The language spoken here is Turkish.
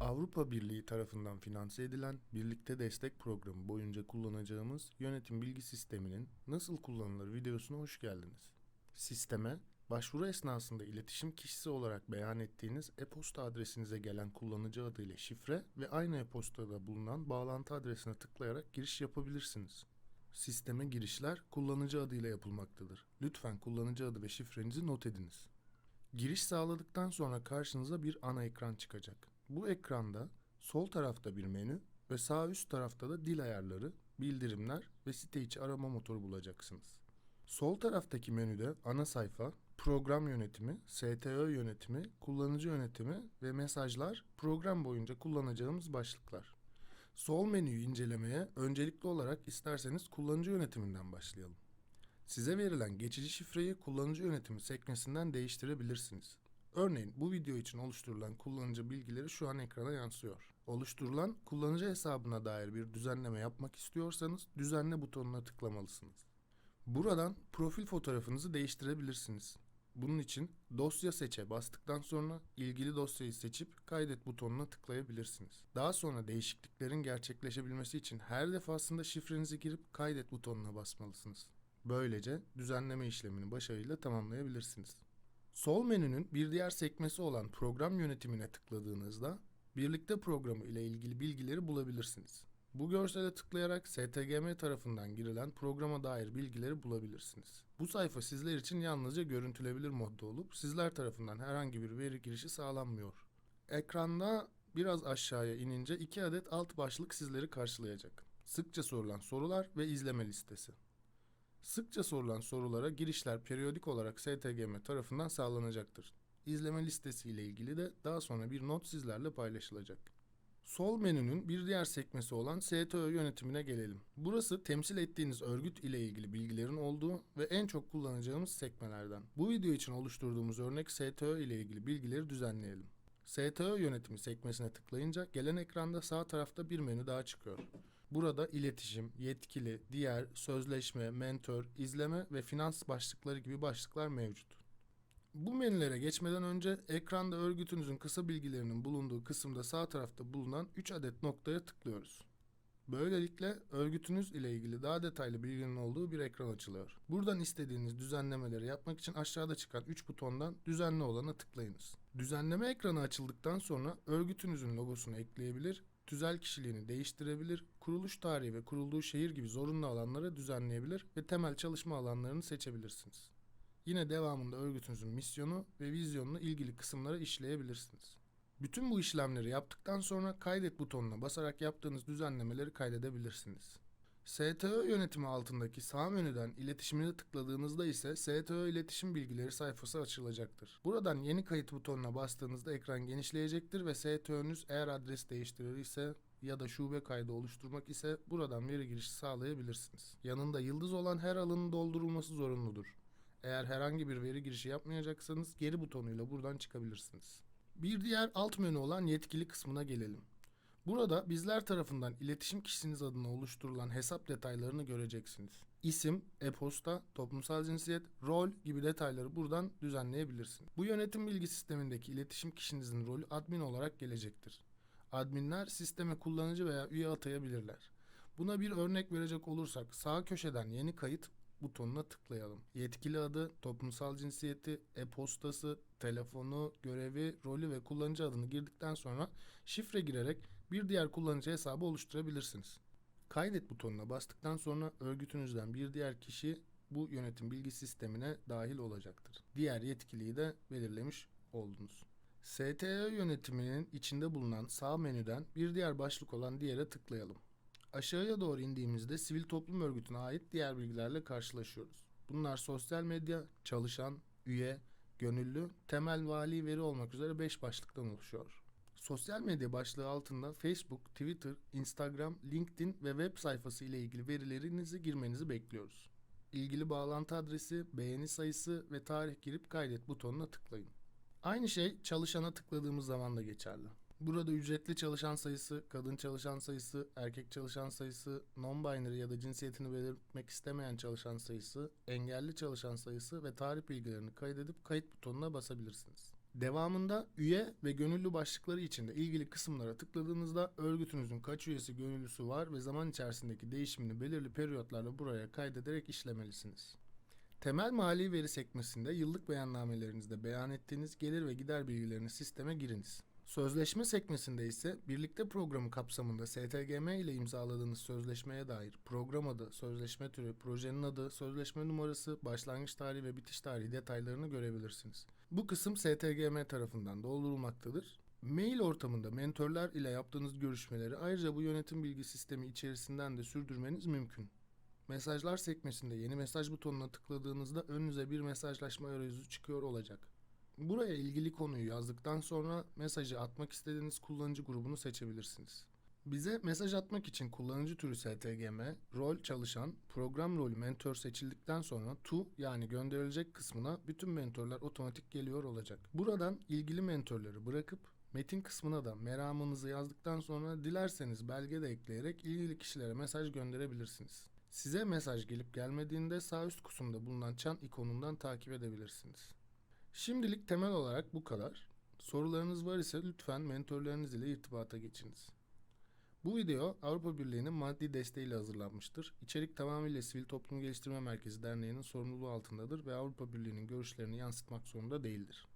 Avrupa Birliği tarafından finanse edilen Birlikte Destek Programı boyunca kullanacağımız yönetim bilgi sisteminin nasıl kullanılır videosuna hoş geldiniz. Sisteme, başvuru esnasında iletişim kişisi olarak beyan ettiğiniz e-posta adresinize gelen kullanıcı adı ile şifre ve aynı e-postada bulunan bağlantı adresine tıklayarak giriş yapabilirsiniz. Sisteme girişler kullanıcı adıyla yapılmaktadır. Lütfen kullanıcı adı ve şifrenizi not ediniz. Giriş sağladıktan sonra karşınıza bir ana ekran çıkacak. Bu ekranda sol tarafta bir menü ve sağ üst tarafta da dil ayarları, bildirimler ve site içi arama motoru bulacaksınız. Sol taraftaki menüde ana sayfa, program yönetimi, STÖ yönetimi, kullanıcı yönetimi ve mesajlar program boyunca kullanacağımız başlıklar. Sol menüyü incelemeye öncelikli olarak isterseniz kullanıcı yönetiminden başlayalım. Size verilen geçici şifreyi kullanıcı yönetimi sekmesinden değiştirebilirsiniz. Örneğin bu video için oluşturulan kullanıcı bilgileri şu an ekrana yansıyor. Oluşturulan kullanıcı hesabına dair bir düzenleme yapmak istiyorsanız düzenle butonuna tıklamalısınız. Buradan profil fotoğrafınızı değiştirebilirsiniz. Bunun için dosya seçe bastıktan sonra ilgili dosyayı seçip kaydet butonuna tıklayabilirsiniz. Daha sonra değişikliklerin gerçekleşebilmesi için her defasında şifrenizi girip kaydet butonuna basmalısınız. Böylece düzenleme işlemini başarıyla tamamlayabilirsiniz. Sol menünün bir diğer sekmesi olan program yönetimine tıkladığınızda birlikte programı ile ilgili bilgileri bulabilirsiniz. Bu görsele tıklayarak STGM tarafından girilen programa dair bilgileri bulabilirsiniz. Bu sayfa sizler için yalnızca görüntülebilir modda olup sizler tarafından herhangi bir veri girişi sağlanmıyor. Ekranda biraz aşağıya inince iki adet alt başlık sizleri karşılayacak. Sıkça sorulan sorular ve izleme listesi. Sıkça sorulan sorulara girişler periyodik olarak STGM tarafından sağlanacaktır. İzleme listesi ile ilgili de daha sonra bir not sizlerle paylaşılacak. Sol menünün bir diğer sekmesi olan STÖ yönetimine gelelim. Burası temsil ettiğiniz örgüt ile ilgili bilgilerin olduğu ve en çok kullanacağımız sekmelerden. Bu video için oluşturduğumuz örnek STÖ ile ilgili bilgileri düzenleyelim. STÖ yönetimi sekmesine tıklayınca gelen ekranda sağ tarafta bir menü daha çıkıyor. Burada iletişim, yetkili, diğer, sözleşme, mentor, izleme ve finans başlıkları gibi başlıklar mevcut. Bu menülere geçmeden önce ekranda örgütünüzün kısa bilgilerinin bulunduğu kısımda sağ tarafta bulunan 3 adet noktaya tıklıyoruz. Böylelikle örgütünüz ile ilgili daha detaylı bilginin olduğu bir ekran açılıyor. Buradan istediğiniz düzenlemeleri yapmak için aşağıda çıkan 3 butondan düzenle olana tıklayınız. Düzenleme ekranı açıldıktan sonra örgütünüzün logosunu ekleyebilir, tüzel kişiliğini değiştirebilir, kuruluş tarihi ve kurulduğu şehir gibi zorunlu alanları düzenleyebilir ve temel çalışma alanlarını seçebilirsiniz. Yine devamında örgütünüzün misyonu ve vizyonunu ilgili kısımlara işleyebilirsiniz. Bütün bu işlemleri yaptıktan sonra kaydet butonuna basarak yaptığınız düzenlemeleri kaydedebilirsiniz. STÖ yönetimi altındaki sağ menüden iletişimine tıkladığınızda ise STÖ iletişim bilgileri sayfası açılacaktır. Buradan yeni kayıt butonuna bastığınızda ekran genişleyecektir ve STÖ'nüz eğer adres değiştirir ise ya da şube kaydı oluşturmak ise buradan veri girişi sağlayabilirsiniz. Yanında yıldız olan her alanın doldurulması zorunludur. Eğer herhangi bir veri girişi yapmayacaksanız geri butonuyla buradan çıkabilirsiniz. Bir diğer alt menü olan yetkili kısmına gelelim. Burada bizler tarafından iletişim kişisiniz adına oluşturulan hesap detaylarını göreceksiniz. İsim, e-posta, toplumsal cinsiyet, rol gibi detayları buradan düzenleyebilirsiniz. Bu yönetim bilgi sistemindeki iletişim kişinizin rolü admin olarak gelecektir. Adminler sisteme kullanıcı veya üye atayabilirler. Buna bir örnek verecek olursak sağ köşeden yeni kayıt butonuna tıklayalım. Yetkili adı, toplumsal cinsiyeti, e-postası, telefonu, görevi, rolü ve kullanıcı adını girdikten sonra şifre girerek bir diğer kullanıcı hesabı oluşturabilirsiniz. Kaydet butonuna bastıktan sonra örgütünüzden bir diğer kişi bu yönetim bilgi sistemine dahil olacaktır. Diğer yetkiliyi de belirlemiş oldunuz. STÖ yönetiminin içinde bulunan sağ menüden bir diğer başlık olan diğere tıklayalım. Aşağıya doğru indiğimizde sivil toplum örgütüne ait diğer bilgilerle karşılaşıyoruz. Bunlar sosyal medya, çalışan, üye, gönüllü, temel vali veri olmak üzere 5 başlıktan oluşuyor. Sosyal medya başlığı altında Facebook, Twitter, Instagram, LinkedIn ve web sayfası ile ilgili verilerinizi girmenizi bekliyoruz. İlgili bağlantı adresi, beğeni sayısı ve tarih girip kaydet butonuna tıklayın. Aynı şey çalışana tıkladığımız zaman da geçerli. Burada ücretli çalışan sayısı, kadın çalışan sayısı, erkek çalışan sayısı, non-binary ya da cinsiyetini belirtmek istemeyen çalışan sayısı, engelli çalışan sayısı ve tarih bilgilerini kaydedip kayıt butonuna basabilirsiniz. Devamında üye ve gönüllü başlıkları içinde ilgili kısımlara tıkladığınızda örgütünüzün kaç üyesi gönüllüsü var ve zaman içerisindeki değişimini belirli periyotlarla buraya kaydederek işlemelisiniz. Temel mali veri sekmesinde yıllık beyannamenlerinizde beyan ettiğiniz gelir ve gider bilgilerini sisteme giriniz. Sözleşme sekmesinde ise birlikte programı kapsamında STGM ile imzaladığınız sözleşmeye dair program adı, sözleşme türü, projenin adı, sözleşme numarası, başlangıç tarihi ve bitiş tarihi detaylarını görebilirsiniz. Bu kısım STGM tarafından doldurulmaktadır. Mail ortamında mentörler ile yaptığınız görüşmeleri ayrıca bu yönetim bilgi sistemi içerisinden de sürdürmeniz mümkün. Mesajlar sekmesinde yeni mesaj butonuna tıkladığınızda önünüze bir mesajlaşma arayüzü çıkıyor olacak. Buraya ilgili konuyu yazdıktan sonra mesajı atmak istediğiniz kullanıcı grubunu seçebilirsiniz. Bize mesaj atmak için kullanıcı türü STGM, rol çalışan, program rolü mentor seçildikten sonra to yani gönderilecek kısmına bütün mentörler otomatik geliyor olacak. Buradan ilgili mentörleri bırakıp metin kısmına da meramınızı yazdıktan sonra dilerseniz belge de ekleyerek ilgili kişilere mesaj gönderebilirsiniz. Size mesaj gelip gelmediğinde sağ üst kısımda bulunan çan ikonundan takip edebilirsiniz. Şimdilik temel olarak bu kadar. Sorularınız var ise lütfen mentorlarınız ile irtibata geçiniz. Bu video Avrupa Birliği'nin maddi desteğiyle hazırlanmıştır. İçerik tamamıyla Sivil Toplum Geliştirme Merkezi Derneği'nin sorumluluğu altındadır ve Avrupa Birliği'nin görüşlerini yansıtmak zorunda değildir.